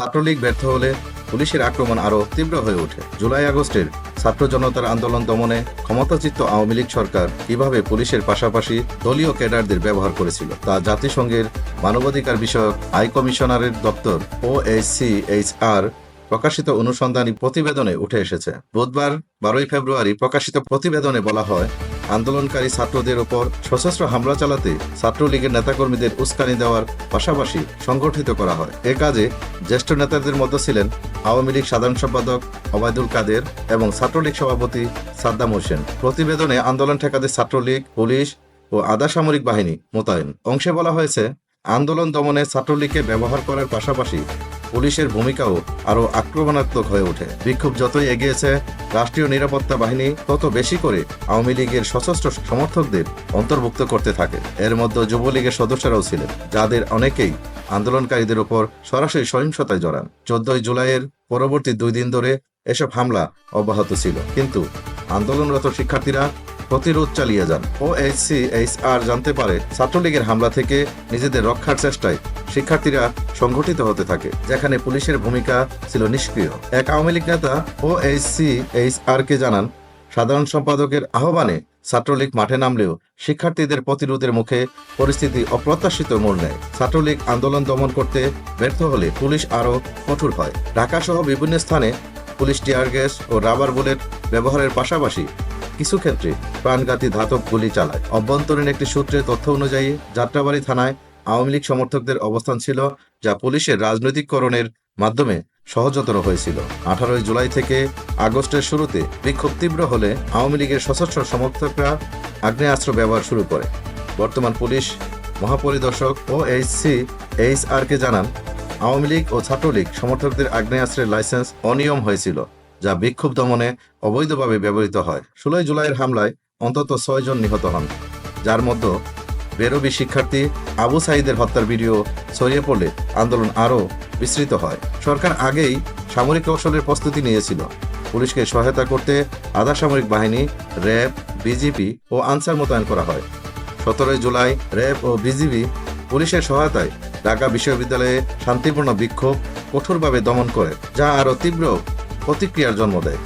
ছাত্রলীগ ব্যর্থ হলে পুলিশের আক্রমণ আরও তীব্র হয়ে ওঠে। জুলাই আগস্টের ছাত্র জনতার আন্দোলন দমনে ক্ষমতাচিত্ত আওয়ামী লীগ সরকার কীভাবে পুলিশের পাশাপাশি দলীয় ক্যাডারদের ব্যবহার করেছিল তা জাতিসংঘের মানবাধিকার বিষয়ক হাই কমিশনারের দপ্তর ও আর প্রকাশিত অনুসন্ধানী প্রতিবেদনে উঠে এসেছে। বুধবার বারোই ফেব্রুয়ারি প্রকাশিত প্রতিবেদনে বলা হয় আন্দোলনকারী ছাত্রদের ওপর সশস্ত্র হামলা চালাতে ছাত্রলীগের নেতাকর্মীদের উস্কানি দেওয়ার পাশাপাশি সংগঠিত করা হয়। এ কাজে জ্যেষ্ঠ নেতাদের মধ্যে ছিলেন আওয়ামী লীগ সাধারণ সম্পাদক ওবায়দুল কাদের এবং ছাত্রলীগ সভাপতি সাদ্দাম হোসেন। প্রতিবেদনে আন্দোলন ঠেকাতে ছাত্রলীগ, পুলিশ ও আধা সামরিক বাহিনী মোতায়েন। অংশে বলা হয়েছে, আন্দোলন দমনে ছাত্রলীগকে ব্যবহার করার পাশাপাশি পুলিশের ভূমিকাও আরও আক্রমণাত্মক হয়ে ওঠে। বিক্ষোভ যতই এগিয়েছে, রাষ্ট্রীয় নিরাপত্তা বাহিনী তত বেশি করে আওয়ামী লীগের সশস্ত্র সমর্থকদের অন্তর্ভুক্ত করতে থাকে। এর মধ্যে যুবলীগের সদস্যরাও ছিলেন, যাদের অনেকেই আন্দোলনকারীদের উপর সরাসরি সহিংসতায় জড়ান। চোদ্দই জুলাইয়ের পরবর্তী দুই দিন ধরে এসব হামলা অব্যাহত ছিল। কিন্তু আন্দোলনরত শিক্ষার্থীরা প্রতিরোধ চালিয়ে যান। O H C H R জানতে পারে, ছাত্রলীগের হামলা থেকে নিজেদের রক্ষার চেষ্টায় শিক্ষার্থীরা সংগঠিত হতে থাকে, যেখানে পুলিশের ভূমিকা ছিল নিষ্ক্রিয়। এক আওয়ামী লীগ নেতা O H C H R কে জানান, সাধারণ সম্পাদকের আহ্বানে ছাত্রলীগ মাঠে নামলেও শিক্ষার্থীদের প্রতিরোধের মুখে পরিস্থিতি অপ্রত্যাশিত মোড় নেয়। ছাত্রলীগ আন্দোলন দমন করতে ব্যর্থ হলে পুলিশ আরও কঠোর হয়। ঢাকা সহ বিভিন্ন স্থানে পুলিশ টিয়ার গ্যাস ও রাবার বুলেট ব্যবহারের পাশাপাশি কিছু ক্ষেত্রে প্রাণঘাতী ধাতব গুলি চালায়। অভ্যন্তরীণ একটি সূত্রের তথ্য অনুযায়ী, যাত্রাবাড়ি থানায় আওয়ামী লীগ সমর্থকদের অবস্থান ছিল যা পুলিশের রাজনৈতিককরণের মাধ্যমে সহজতর হয়েছিল। আঠারোই জুলাই থেকে আগস্টের শুরুতে বিক্ষোভ তীব্র হলে আওয়ামী লীগের সশস্ত্র সমর্থকরা আগ্নেয়াস্ত্র ব্যবহার শুরু করে। বর্তমান পুলিশ মহাপরিদর্শক ও এইচসি এইচ আর কে জানান, আওয়ামী লীগ ও ছাত্রলীগ সমর্থকদের আগ্নেয়াস্ত্রের লাইসেন্স অনিয়ম হয়েছিল, যা বিক্ষোভ দমনে অবৈধভাবে ব্যবহৃত হয়। ষোলোই জুলাইয়ের হামলায় অন্তত ছয় জন নিহত হন, যার মধ্যে বেরবি শিক্ষার্থী আবু সাইদের হত্যার ভিডিও ছড়িয়ে পড়লে আন্দোলন আরও বিস্তৃত হয়। সরকার আগেই সামরিক কৌশলের প্রস্তুতি নিয়েছিল। পুলিশকে সহায়তা করতে আধা সামরিক বাহিনী, র্যাব বিজিপি ও আনসার মোতায়েন করা হয়। সতেরোই জুলাই র্যাব ও বিজিবি পুলিশের সহায়তায় ঢাকা বিশ্ববিদ্যালয়ে শান্তিপূর্ণ বিক্ষোভ কঠোরভাবে দমন করে, যা আরও তীব্র প্রতিক্রিয়ার জন্ম দেয়।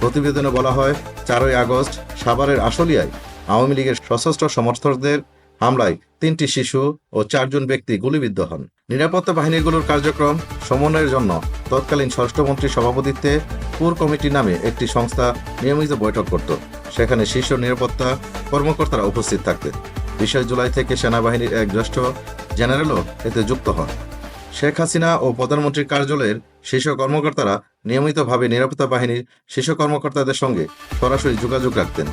প্রতিবেদনে বলা হয়, চারই আগস্ট সাভারের আশুলিয়ায় আওয়ামী লীগের সশস্ত্র সমর্থকদের হামলায় তিনটি শিশু ও চারজন ব্যক্তি গুলিবিদ্ধ হন। নিরাপত্তা বাহিনীগুলোর কার্যক্রম সমন্বয়ের জন্য তৎকালীন স্বরাষ্ট্রমন্ত্রীর সভাপতিত্বে পুর কমিটি নামে একটি সংস্থা নিয়মিত বৈঠক করত। সেখানে শীর্ষ নিরাপত্তা কর্মকর্তারা উপস্থিত থাকতেন। বিশে জুলাই থেকে সেনাবাহিনীর এক জ্যেষ্ঠ জেনারেলও এতে যুক্ত হন। শেখ হাসিনা ও প্রধানমন্ত্রীর কার্যালয়ের শীর্ষ কর্মকর্তারা নিয়মিতভাবে নিরাপত্তা বাহিনীর শীর্ষ কর্মকর্তাদের সঙ্গে সরাসরি যোগাযোগ রাখতেন।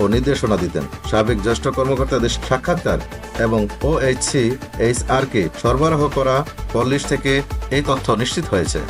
ও নির্দেশনা দিতেন। সাবেক জ্যেষ্ঠ কর্মকর্তাদের সাক্ষাৎকার এবং ওএইচসি এইচ আর কে সরবরাহ করা পল্লিশ থেকে এই তথ্য নিশ্চিত হয়েছে।